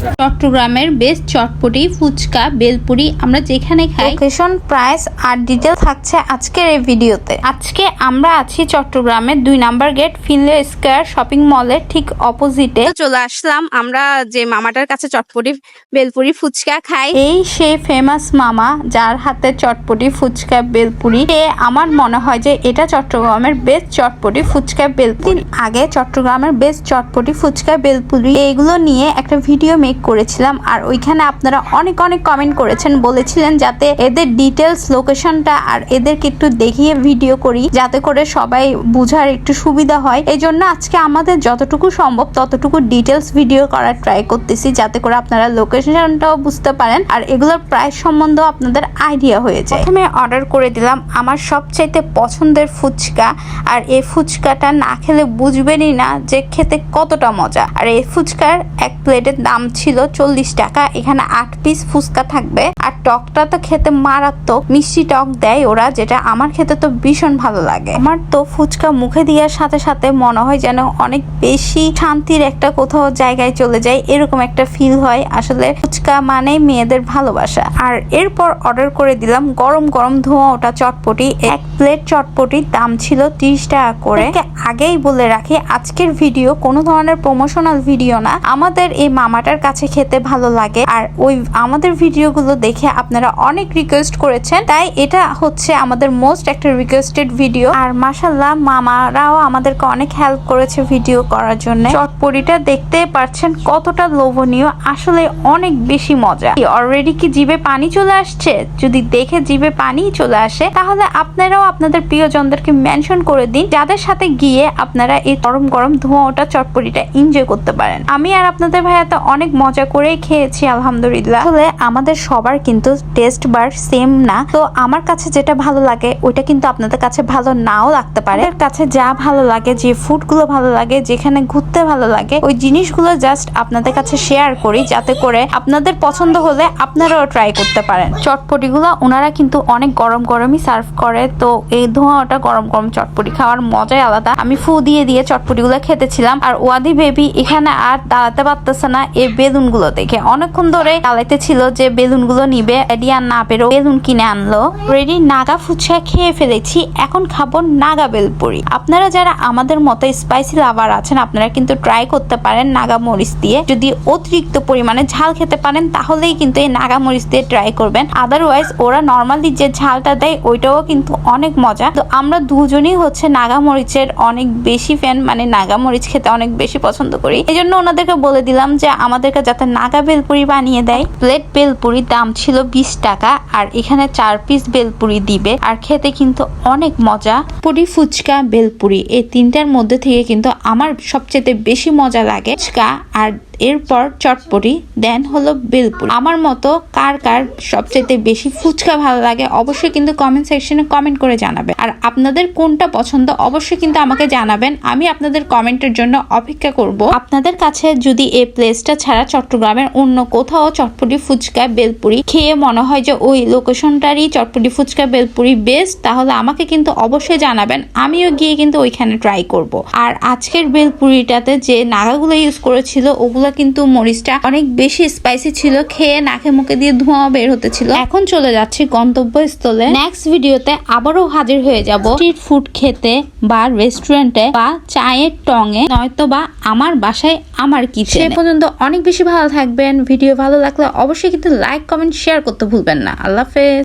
চট্টগ্রামের বেস্ট চটপটি ফুচকা বেলপুরি আমরা যেখানে খাই। লোকেশন প্রাইস আর ডিটেল থাকছে আজকের এই ভিডিওতে। আজকে আমরা আছি চট্টগ্রামের দুই number gate Finlay square shopping মলের ঠিক অপোজিটে চলে আসলাম আমরা যে মামাটার কাছে চটপটি বেলপুরি ফুচকা খাই। এই সেই ফেমাস মামা যার হাতে চটপটি ফুচকা বেলপুরি এ আমার মনে হয় যে এটা চট্টগ্রামের বেস্ট চটপটি ফুচকা বেলপুরি। আগে চট্টগ্রামের বেস্ট চটপটি ফুচকা বেলপুরি এইগুলো নিয়ে একটা ভিডিও মেক করেছিলাম। আর ওইখানে আপনারা অনেক অনেক কমেন্ট করেছেন, বলেছিলেন যাতে এদের ডিটেলস লোকেশনটা আর এদেরকে একটু দেখিয়ে ভিডিও করি, যাতে করে সবাই বুঝার একটু সুবিধা হয়। এই জন্য আজকে আমাদের যতটুকু সম্ভব ততটুকু ডিটেলস ভিডিও করার ট্রাই করতেছি, যাতে করে আপনারা লোকেশনটাও বুঝতে পারেন। আর এগুলোর প্রাইস সম্বন্ধেও আপনাদের আইডিয়া হয়ে যায়। প্রথমে অর্ডার করে দিলাম আমার সবচাইতে পছন্দের ফুচকা। আর এই ফুচকাটা না খেলে বুঝবেনই না যে খেতে কতটা মজা। আর এই ফুচকার এক প্লেটের দাম ছিল চল্লিশ টাকা। এখানে আট পিস ফুচকা থাকবে। আর টকটা তো খেতে মারাত্মক মিষ্টি টক দেয় ওরা, যেটা আমার খেতে তো ভীষণ ভালো লাগে। আমার তো ফুচকা মুখে দেওয়ার সাথে সাথে মনে হয় যেন অনেক বেশি শান্তির একটা কোথাও জায়গায় চলে যায়, এরকম একটা ফিল হয়। আসলে ফুচকা মানে মেয়েদের ভালোবাসা। আর এরপর অর্ডার করে দিলাম গরম গরম ধোঁয়া ওটা চটপটি। এক প্লেট চটপটির দাম ছিল ত্রিশ টাকা করে। আগেই বলে রাখি, আজকের ভিডিও কোনো ধরনের প্রমোশনাল ভিডিও না। আমাদের এই মামাটার কাছে খেতে ভালো লাগে। আর ওই আমাদের ভিডিওগুলো দেখে আপনারা অনেক রিকোয়েস্ট করেছেন। তাই এটা হচ্ছে আমাদের মোস্ট একটা রিকোয়েস্টেড ভিডিও আর মাসাল্লাহ মামারাও আমাদেরকে অনেক হেল্প করেছে ভিডিও করার জন্য। চটপটিটা দেখতে পারছেন কতটা লোভনীয়, আসলে অনেক বেশি মজা। অলরেডি কি জিভে পানি চলে আসছে? যদি দেখে জিভে পানি চলে আসে, তাহলে আপনারাও আপনাদের প্রিয়জনদেরকে মেনশন করে দিন। যাদের সাথে গিয়ে আপনারা এই গরম গরম ধোঁয়া ওটা চটপটিটা এনজয় করতে পারেন। আমি আর আপনাদের ভাইয়া তো অনেক মজা করেই খেয়েছি, আলহামদুলিল্লাহ। আসলে আমাদের সবার কিন্তু টেস্ট বার সেম না। তো আমার কাছে যেটা ভালো লাগে, ওইটা কিন্তু আপনাদের কাছে ভালো নাও লাগতে পারে। কাছে যা ভালো লাগে, যে ফুডগুলো ভালো লাগে, যেখানে ঘুরতে ভালো লাগে, ওই জিনিসগুলো জাস্ট আপনাদের কাছে শেয়ার করি, যাতে করে আপনাদের পছন্দ হলে আপনারাও ট্রাই করতে পারেন। চটপটিগুলো ওনারা কিন্তু অনেক গরম গরমই সার্ভ করে, তো এই ধোঁয়াটা গরম গরম চটপটি খাওয়ার মজাই আলাদা। আমি ফু দিয়ে দিয়ে চটপটিগুলো খেতেছিলাম, আর ওয়াদি বেবি এখানে আর দাঁড়াতে পারতেছে না এই বেলুনগুলো দেখে। অনেকক্ষণ ধরে দাঁড়াইতে ছিল যে বেলুনগুলো নিবে এডি না পেরো বেলুন কিনে আনলো। রেডি নাগা ফুচকা খেয়ে ফেলেছি, এখন খাব নাগা বেলপুরি। আপনারা যারা আমাদের মতো স্পাইসি লাভার আছেন, আপনারা কিন্তু ট্রাই করতে পারেন নাগা মরিচ দিয়ে। যদি অতিরিক্ত পরিমাণে ঝাল খেতে পারেন, তাহলেই কিন্তু এই নাগা মরিচ দিয়ে ট্রাই করবেন। আদারওয়াইজ ওরা নর্মালি যে ঝালটা দেয়, ওইটাও কিন্তু অনেক মজা। তো আমরা দুজনেই হচ্ছে নাগা মরিচের অনেক বেশি ফ্যান মানে নাগা মরিচ খেতে অনেক বেশি পছন্দ করি। এই জন্য ওনাদেরকে বলে দিলাম যে, আমাদেরকে যাতে নাগা বেলপুরি বানিয়ে দেয়। প্লেট বেলপুরির দাম ছিল বিশ টাকা আর এখানে চার পিস বেলপুরি দিবে। আর খেতে কিন্তু অনেক মজা। পুরি, ফুচকা, বেলপুরি এই তিনটার মধ্যে থেকে কিন্তু আমার সবচেয়ে বেশি মজা লাগে। ফুচকা আর এরপর চটপটি দেন হলো বেলপুরি। আমার মতো কার কার সবচেয়ে বেশি ফুচকা ভালো লাগে অবশ্যই কিন্তু কমেন্ট সেকশনে কমেন্ট করে জানাবেন। আর আপনাদের কোনটা পছন্দ অবশ্যই কিন্তু আমাকে জানাবেন। আমি আপনাদের কমেন্টের জন্য অপেক্ষা করব। আপনাদের কাছে যদি এই প্লেসটা ছাড়া চট্টগ্রামের অন্য কোথাও চটপটি, ফুচকা, বেলপুরি খেয়ে মনে হয় যে, ওই লোকেশনটারই চটপটি ফুচকা বেলপুরি বেস্ট তাহলে আমাকে কিন্তু অবশ্যই জানাবেন। আমিও গিয়ে কিন্তু ওইখানে ট্রাই করব। আর আজকের বেলপুরিটাতে যে নাগাগুলো ইউজ করেছিল, ওগুলো কিন্তু মরিচটা অনেক বেশি স্পাইসি ছিল, খেয়ে নাকে মুখে দিয়ে ধোঁয়া বের হতেছিল এখন চলে যাচ্ছি গন্তব্যস্থলে। নেক্সট ভিডিওতে আবারও হাজির হয়ে যাব স্ট্রিট ফুড খেতে বা রেস্টুরেন্টে বা চায়ের টঙে। নয়তো বা আমার বাসায় আমার সে পর্যন্ত অনেক বেশি ভালো থাকবেন। ভিডিও ভালো লাগলে অবশ্যই কিন্তু লাইক কমেন্ট শেয়ার করতে ভুলবেন না। আল্লাহ হাফেজ।